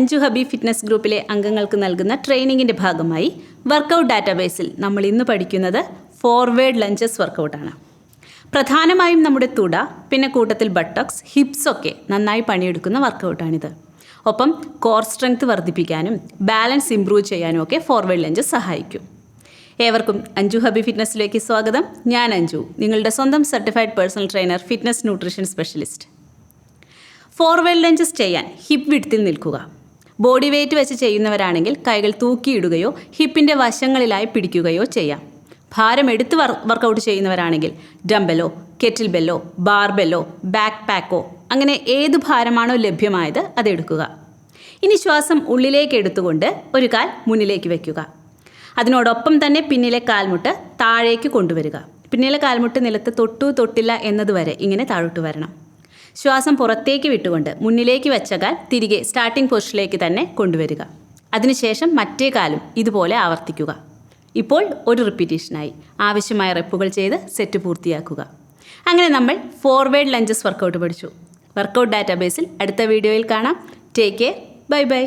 അഞ്ചു Hampi fitness ഗ്രൂപ്പിലെ അംഗങ്ങൾക്ക് നൽകുന്ന ട്രെയിനിങ്ങിന്റെ ഭാഗമായി വർക്കൗട്ട് ഡാറ്റാബേസിൽ നമ്മൾ ഇന്ന് പഠിക്കുന്നത് ഫോർവേഡ് ലഞ്ചസ് വർക്കൗട്ടാണ്. പ്രധാനമായും നമ്മുടെ തുട പിന്നെ കൂട്ടത്തിൽ ബട്ടക്സ് ഹിപ്സ് ഒക്കെ നന്നായി പണിയെടുക്കുന്ന വർക്കൗട്ടാണിത്. ഒപ്പം കോർ സ്ട്രെങ്ത് വർദ്ധിപ്പിക്കാനും ബാലൻസ് ഇംപ്രൂവ് ചെയ്യാനും ഒക്കെ ഫോർവേഡ് ലഞ്ചസ് സഹായിക്കും. ഏവർക്കും അഞ്ജു ഹബി ഫിറ്റ്നസ്സിലേക്ക് സ്വാഗതം. ഞാൻ അഞ്ജു നിങ്ങളുടെ സ്വന്തം certified personal trainer fitness nutrition specialist. Forward lunges ചെയ്യാൻ ഹിപ്പ് വിഡ്ത്തിൽ നിൽക്കുക. ബോഡി വെയ്റ്റ് വെച്ച് ചെയ്യുന്നവരാണെങ്കിൽ കൈകൾ തൂക്കിയിടുകയോ ഹിപ്പിന്റെ വശങ്ങളിലായി പിടിക്കുകയോ ചെയ്യാം. ഭാരം എടുത്ത് വർ വർക്കൗട്ട് ചെയ്യുന്നവരാണെങ്കിൽ ഡംബലോ കെറ്റിൽ ബെല്ലോ ബാർബെല്ലോ ബാക്ക് പാക്കോ അങ്ങനെ ഏത് ഭാരമാണോ ലഭ്യമായത് അതെടുക്കുക ഇനി ശ്വാസം ഉള്ളിലേക്ക് എടുത്തുകൊണ്ട് ഒരു കാൽ മുന്നിലേക്ക് വയ്ക്കുക അതിനോടൊപ്പം തന്നെ പിന്നിലെ കാൽമുട്ട് താഴേക്ക് കൊണ്ടുവരിക. പിന്നിലെ കാൽമുട്ട് നിലത്ത് തൊട്ടു തൊട്ടില്ല എന്നതുവരെ ഇങ്ങനെ താഴോട്ട് വരണം. ശ്വാസം പുറത്തേക്ക് വിട്ടുകൊണ്ട് മുന്നിലേക്ക് വെച്ച കാൽ തിരികെ സ്റ്റാർട്ടിംഗ് പൊസിഷനിലേക്ക് തന്നെ കൊണ്ടുവരിക. അതിനുശേഷം മറ്റേ കാലും ഇതുപോലെ ആവർത്തിക്കുക. ഇപ്പോൾ ഒരു റിപ്പീറ്റേഷനായി ആവശ്യമായ റെപ്പുകൾ ചെയ്ത് സെറ്റ് പൂർത്തിയാക്കുക. അങ്ങനെ നമ്മൾ ഫോർവേഡ് ലഞ്ചസ് വർക്കൗട്ട് പഠിച്ചു. വർക്കൗട്ട് ഡാറ്റാബേസിൽ അടുത്ത വീഡിയോയിൽ കാണാം. Take care bye bye